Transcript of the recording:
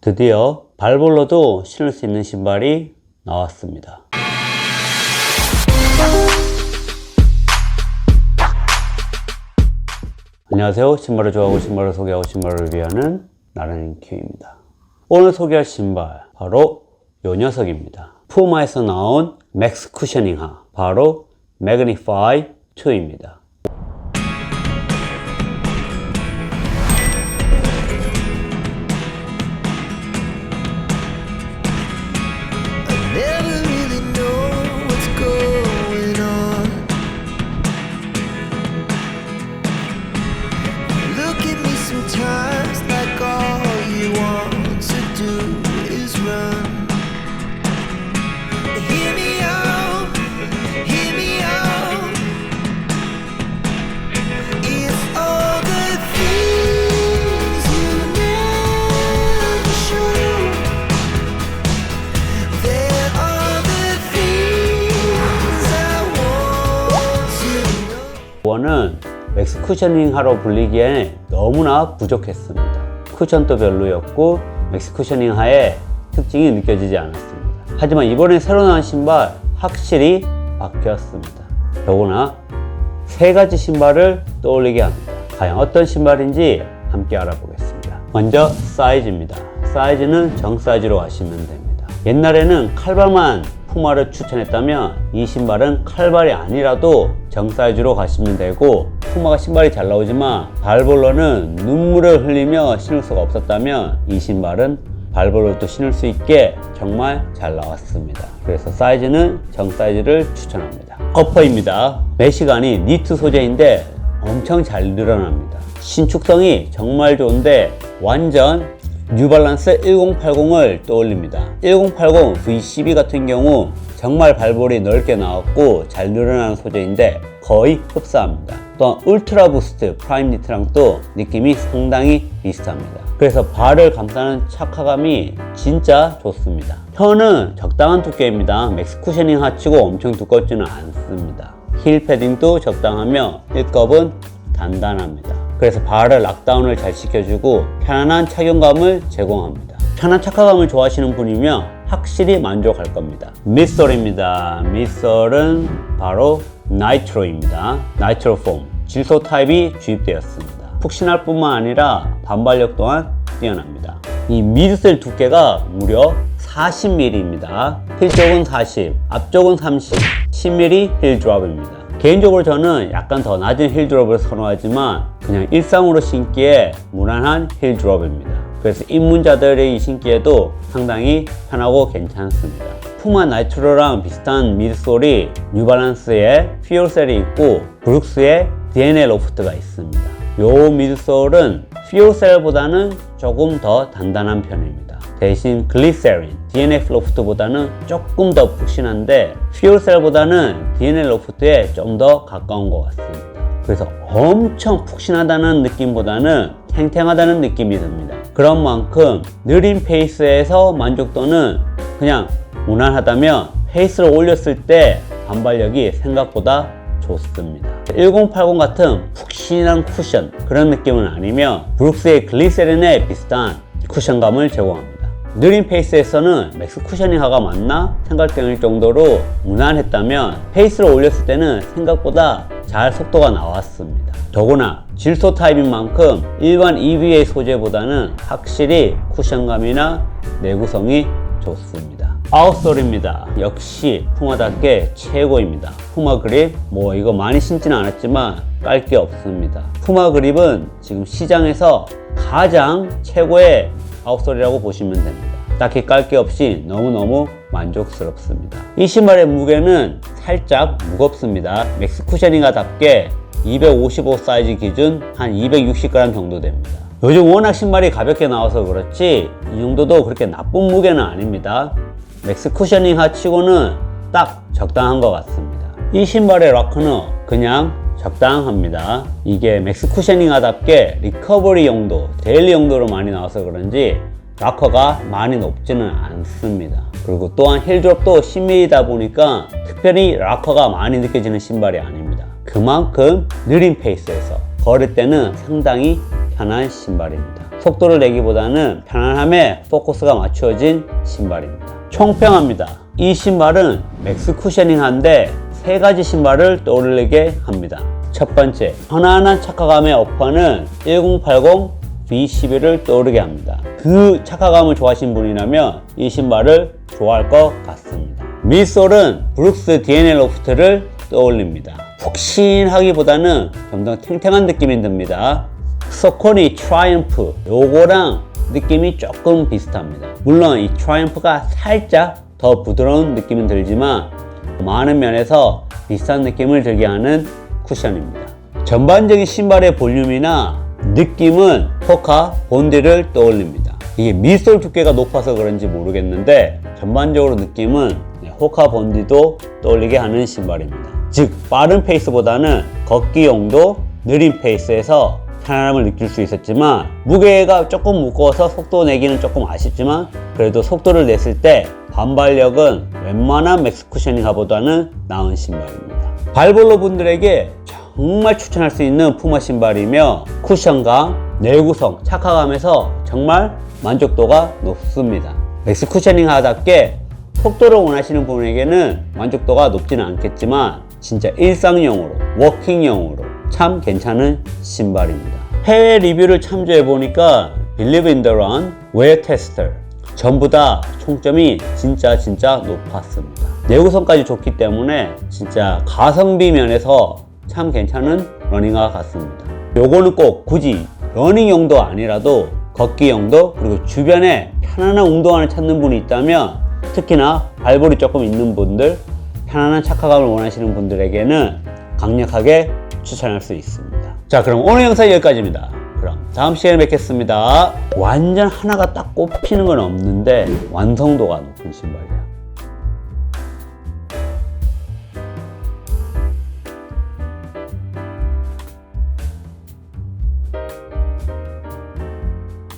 드디어 발볼로도 신을 수 있는 신발이 나왔습니다. 안녕하세요. 신발을 좋아하고 신발을 소개하고 신발을 리뷰하는 나라는 큐입니다. 오늘 소개할 신발 바로 요 녀석입니다. 푸마에서 나온 맥스 쿠셔닝 하 바로 매그니파이 2입니다. 원은 맥스 쿠셔닝 하러 불리기에 너무나 부족했습니다. 쿠션도 별로였고 맥스 쿠셔닝 하의 특징이 느껴지지 않았습니다. 하지만 이번에 새로 나온 신발 확실히 바뀌었습니다. 더구나 세 가지 신발을 떠올리게 합니다. 과연 어떤 신발인지 함께 알아보겠습니다. 먼저 사이즈입니다. 사이즈는 정 사이즈로 가시면 됩니다. 옛날에는 칼발만 푸마를 추천했다면 이 신발은 칼발이 아니라도 정 사이즈로 가시면 되고 푸마가 신발이 잘 나오지만 발볼로는 눈물을 흘리며 신을 수가 없었다면 이 신발은 발볼로도 신을 수 있게 정말 잘 나왔습니다. 그래서 사이즈는 정 사이즈를 추천합니다. 어퍼입니다. 메시간이 니트 소재인데 엄청 잘 늘어납니다. 신축성이 정말 좋은데 완전 뉴발란스 1080을 떠올립니다. 1080 V12 같은 경우 정말 발볼이 넓게 나왔고 잘 늘어나는 소재인데 거의 흡사합니다. 또한 울트라 부스트 프라임 니트랑 또 느낌이 상당히 비슷합니다. 그래서 발을 감싸는 착화감이 진짜 좋습니다. 혀는 적당한 두께입니다. 맥스 쿠셔닝 하치고 엄청 두껍지는 않습니다. 힐 패딩도 적당하며 힐컵은 단단합니다. 그래서 발을 락다운을 잘 시켜주고 편안한 착용감을 제공합니다. 편한 착화감을 좋아하시는 분이면 확실히 만족할 겁니다. 밑솔입니다. 밑솔은 바로 나이트로입니다. 나이트로 폼. 질소 타입이 주입되었습니다. 푹신할 뿐만 아니라 반발력 또한 뛰어납니다. 이 미드셀 두께가 무려 40mm입니다. 힐 쪽은 40, 앞쪽은 30, 10mm 힐 드롭입니다. 개인적으로 저는 약간 더 낮은 힐 드롭을 선호하지만 그냥 일상으로 신기에 무난한 힐 드롭입니다. 그래서 입문자들이 신기에도 상당히 편하고 괜찮습니다. 푸마 나이트로랑 비슷한 미드솔이 뉴발란스의 피올셀이 있고 브룩스의 DNA 로프트가 있습니다. 요 미드솔은 피올셀보다는 조금 더 단단한 편입니다. 대신 글리세린, DNF 로프트보다는 조금 더 푹신한데 퓨얼셀보다는 DNF 로프트에 좀 더 가까운 것 같습니다. 그래서 엄청 푹신하다는 느낌보다는 탱탱하다는 느낌이 듭니다. 그런 만큼 느린 페이스에서 만족도는 그냥 무난하다면 페이스를 올렸을 때 반발력이 생각보다 좋습니다. 1080 같은 푹신한 쿠션 그런 느낌은 아니며 브룩스의 글리세린에 비슷한 쿠션감을 제공합니다. 느린 페이스에서는 맥스 쿠셔닝화가 맞나 생각될 정도로 무난했다면 페이스를 올렸을 때는 생각보다 잘 속도가 나왔습니다. 더구나 질소 타입인 만큼 일반 EVA 소재보다는 확실히 쿠션감이나 내구성이 좋습니다. 아웃솔입니다. 역시 푸마답게 최고입니다. 푸마 그립 뭐 이거 많이 신지는 않았지만 깔 게 없습니다. 푸마 그립은 지금 시장에서 가장 최고의 아웃솔이라고 보시면 됩니다. 딱히 깔 게 없이 너무너무 만족스럽습니다. 이 신발의 무게는 살짝 무겁습니다. 맥스 쿠셔닝화답게 255 사이즈 기준 한 260g 정도 됩니다. 요즘 워낙 신발이 가볍게 나와서 그렇지 이 정도도 그렇게 나쁜 무게는 아닙니다. 맥스 쿠셔닝화 치고는 딱 적당한 것 같습니다. 이 신발의 락커는 그냥 적당합니다. 이게 맥스 쿠셔닝하답게 리커버리 용도, 데일리 용도로 많이 나와서 그런지 락커가 많이 높지는 않습니다. 그리고 또한 힐드롭도 10mm다 보니까 특별히 락커가 많이 느껴지는 신발이 아닙니다. 그만큼 느린 페이스에서 걸을 때는 상당히 편한 신발입니다. 속도를 내기보다는 편안함에 포커스가 맞추어진 신발입니다. 총평합니다. 이 신발은 맥스 쿠셔닝한데 세 가지 신발을 떠올리게 합니다. 첫 번째, 편안한 착화감의 어퍼는 1080 V11을 떠오르게 합니다. 그 착화감을 좋아하시는 분이라면 이 신발을 좋아할 것 같습니다. 밑솔은 브룩스 DNA 로프트를 떠올립니다. 푹신하기보다는 좀더 탱탱한 느낌이 듭니다. 서코니 트라이언프 요거랑 느낌이 조금 비슷합니다. 물론 이 트라이언프가 살짝 더 부드러운 느낌은 들지만 많은 면에서 비슷한 느낌을 들게 하는 쿠션입니다. 전반적인 신발의 볼륨이나 느낌은 포카 본디를 떠올립니다. 이게 밑솔 두께가 높아서 그런지 모르겠는데 전반적으로 느낌은 네, 호카 본디도 떠올리게 하는 신발입니다. 즉 빠른 페이스보다는 걷기 용도 느린 페이스에서 편안함을 느낄 수 있었지만 무게가 조금 무거워서 속도 내기는 조금 아쉽지만 그래도 속도를 냈을 때 반발력은 웬만한 맥스 쿠셔닝화보다는 나은 신발입니다. 발볼로 분들에게 정말 추천할 수 있는 푸마 신발이며 쿠션감, 내구성, 착화감에서 정말 만족도가 높습니다. 맥스 쿠셔닝하답게 속도를 원하시는 분에게는 만족도가 높지는 않겠지만 진짜 일상용으로, 워킹용으로 참 괜찮은 신발입니다. 해외 리뷰를 참조해 보니까 Believe in the Run, Wear Tester 전부 다 총점이 진짜 진짜 높았습니다. 내구성까지 좋기 때문에 진짜 가성비 면에서 참 괜찮은 러닝화 같습니다. 요거는 꼭 굳이 러닝용도 아니라도 걷기용도 그리고 주변에 편안한 운동화를 찾는 분이 있다면 특히나 발볼이 조금 있는 분들 편안한 착화감을 원하시는 분들에게는 강력하게 추천할 수 있습니다. 자 그럼 오늘 영상 여기까지입니다. 그럼 다음 시간에 뵙겠습니다. 완전 하나가 딱 꼽히는 건 없는데 완성도가 높은 신발이야.